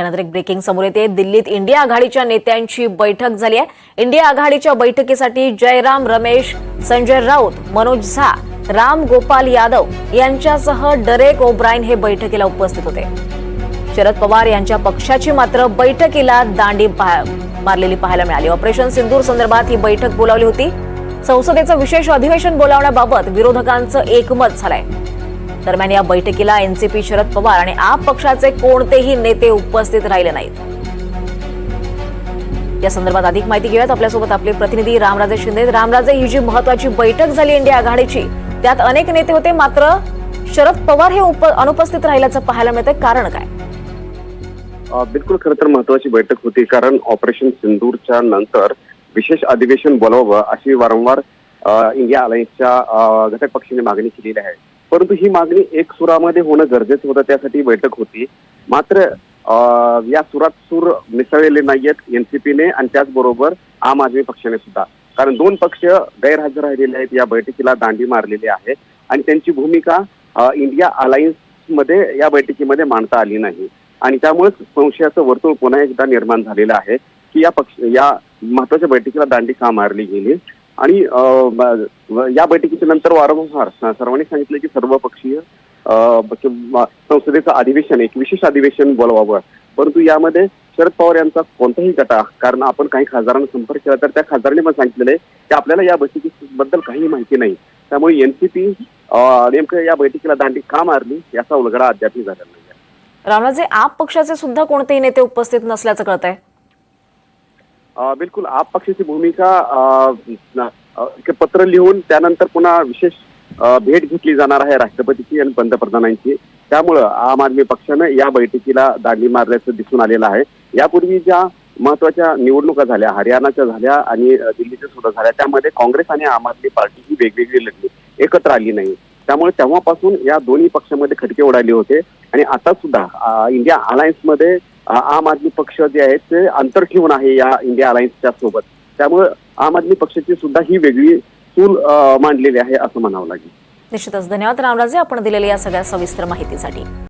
यानंतर एक ब्रेकिंग समोर येते. दिल्लीत इंडिया आघाडीच्या नेत्यांची बैठक झाली आहे. इंडिया आघाडीच्या बैठकीसाठी जयराम रमेश संजय राऊत मनोज झा राम गोपाल यादव यांच्यासह डरेक ओब्रायन हे बैठकीला उपस्थित होते. शरद पवार यांच्या पक्षाची मात्र बैठकीला दांडी मारलेली पाहायला मिळाली. ऑपरेशन सिंदूर संदर्भात ही बैठक बोलावली होती. संसदेचं विशेष अधिवेशन बोलावण्याबाबत विरोधकांचं एकमत झालंय. दरम्यान या बैठकीला एनसीपी शरद पवार आणि आप पक्षाचे कोणतेही नेते उपस्थित राहिले नाहीत. या संदर्भात अधिक माहिती घेऊयात. आपल्यासोबत आपले प्रतिनिधी रामराजे शिंदे रामराजे ही जी महत्वाची बैठक झाली इंडिया आघाडीची त्यात अनेक नेते होते मात्र शरद पवार हे अनुपस्थित राहिल्याचं पाहायला मिळतं कारण काय? बिलकुल खरं तर महत्वाची बैठक होती कारण ऑपरेशन सिंदूरच्या नंतर विशेष अधिवेशन बोलावं अशी वारंवार इंडिया अलायन्सच्या घटक पक्षाने मागणी केलेली आहे. परंतु ही मागणी एक सुरामध्ये होणं गरजेचं होतं त्यासाठी बैठक होती. मात्र या सुरात सूर मिसळलेले नाहीयेत एनसीपीने आणि त्याचबरोबर आम आदमी पक्षाने सुद्धा. कारण दोन पक्ष गैरहजर राहिलेले आहेत या बैठकीला दांडी मारलेली आहे आणि त्यांची भूमिका इंडिया अलायन्समध्ये या बैठकीमध्ये मांडता आली नाही. आणि त्यामुळेच संशयाचं वर्तुळ पुन्हा एकदा निर्माण झालेलं आहे की या पक्ष या महत्त्वाच्या बैठकीला दांडी का मारली गेली? आणि या बैठकीच्या नंतर वारंवार सर्वांनी सांगितलं की सर्वपक्षीय संसदेचं अधिवेशन एक विशेष अधिवेशन बोलवावं. परंतु यामध्ये शरद पवार यांचा कोणताही गटा कारण आपण काही खासदारांना संपर्क केला तर त्या खासदारांनी पण सांगितलेलं आहे की आपल्याला या बैठकीबद्दल काही माहिती नाही. त्यामुळे एनसीपी नेमकं या बैठकीला दांडी का मारली याचा उलगडा अद्यापही झालेला नाही. रामराजे आप पक्षाचे सुद्धा कोणतेही नेते उपस्थित नसल्याचं कळत आहे बिलकुल. आप पक्षाची भूमिका पत्र लिहून त्यानंतर पुन्हा विशेष भेट घेतली जाणार आहे राष्ट्रपतीची आणि पंतप्रधानांची. त्यामुळं आम आदमी पक्षानं या बैठकीला दांडी मारल्याचं दिसून आलेलं आहे. यापूर्वी ज्या महत्त्वाच्या निवडणुका झाल्या हरियाणाच्या झाल्या आणि दिल्लीच्या सुद्धा झाल्या त्यामध्ये काँग्रेस आणि आम आदमी पार्टी ही वेगवेगळी लढली एकत्र आली नाही. त्यामुळे तेव्हापासून या दोन्ही पक्षामध्ये खटके उडाले होते. आणि आता सुद्धा इंडिया अलायन्समध्ये आम आदमी पक्ष जे आहेत ते अंतर ठेवून आहे या इंडिया अलायन्सच्या सोबत. त्यामुळे आम आदमी पक्षाची सुद्धा ही वेगळी चूल मांडलेली आहे असं म्हणावं लागेल. निश्चितच. धन्यवाद रामराजे. आपण दिलेल्या या सगळ्या सविस्तर माहितीसाठी.